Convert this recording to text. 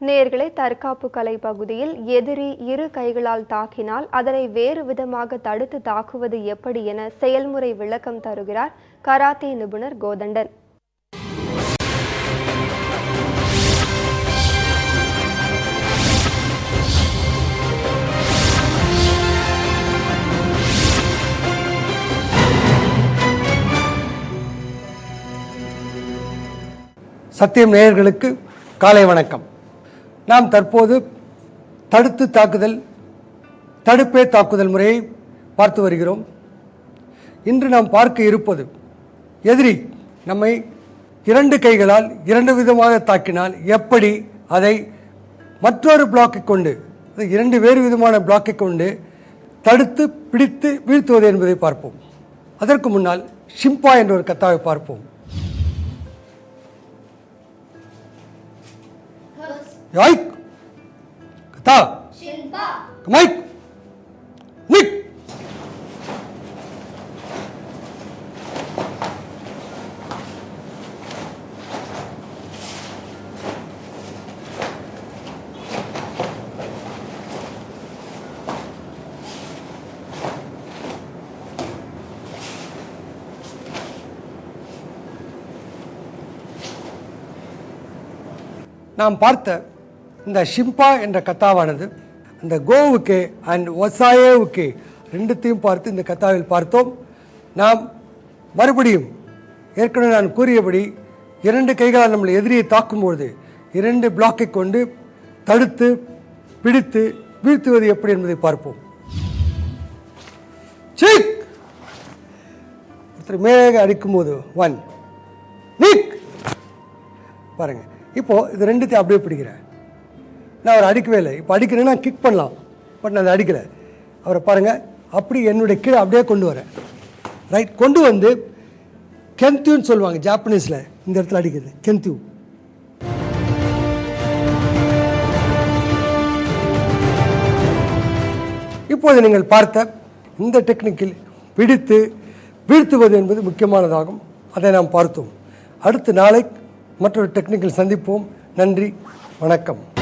நேர்களை தற்காப்பு கலை பகுதியில் எதிரி இரு கைகளால் தாக்கினால் அதனை வேறு விதமாக தடுத்து தாக்குவது எப்படி என செயல்முறை விளக்கம் தருகிறார் கராத்தே நிபுணர் கோதண்டன். சத்தியம் நேயர்களுக்கு காலை வணக்கம். நாம் தற்போது தடுத்து தாக்குதல் தடுப்பே தாக்குதல் முறையை பார்த்து வருகிறோம். இன்று நாம் பார்க்க இருப்பது எதிரி நம்மை இரண்டு கைகளால் இரண்டு விதமாக தாக்கினால் எப்படி அதை மற்றொரு பிளாக்கை கொண்டு இரண்டு வேறு விதமான பிளாக்கை கொண்டு தடுத்து பிடித்து வீழ்த்துவது என்பதை பார்ப்போம். அதற்கு முன்னால் ஷிம்பா என்ற ஒரு கத்தாவை பார்ப்போம். Yoik! Kata! Kamaik! Nik! நாம் பார்த்த இந்த ஷிம்பா என்ற கத்தாவானது அந்த கோவுக்கு அண்ட் ஒசாயேவுக்கு ரெண்டுத்தையும் பார்த்து இந்த கத்தாவில் பார்த்தோம். நாம் மறுபடியும் ஏற்கனவே நான் கூறியபடி இரண்டு கைகளால் நம்மளை எதிரியை தாக்கும்பொழுது இரண்டு பிளாக்கை கொண்டு தடுத்து பிடித்து வீழ்த்துவது எப்படி என்பதை பார்ப்போம். சீக்! ஒருத்தர் மேலே அடிக்கும்போது ஒன் நீக்! பாருங்க. இப்போ இது ரெண்டுத்தையும் அப்படியே பிடிக்கிறேன். நான் அவரை அடிக்கவே இல்லை. இப்போ அடிக்கிறேன்னா கிக் பண்ணலாம். பட் நான் அதை அடிக்கலை. அவரை பாருங்கள் அப்படி என்னுடைய கீழே அப்படியே கொண்டு வரேன். ரைட் கொண்டு வந்து கெந்தியூன்னு சொல்லுவாங்க ஜாப்பனீஸில் இந்த இடத்துல அடிக்கிறது. கெந்தியூ இப்போது நீங்கள் பார்த்த இந்த டெக்னிக்கில் பிடித்து வீழ்த்துவது என்பது முக்கியமானதாகும். அதை நாம் பார்த்தோம். அடுத்து நாளை மற்றொரு டெக்னிக்கில் சந்திப்போம். நன்றி. வணக்கம்.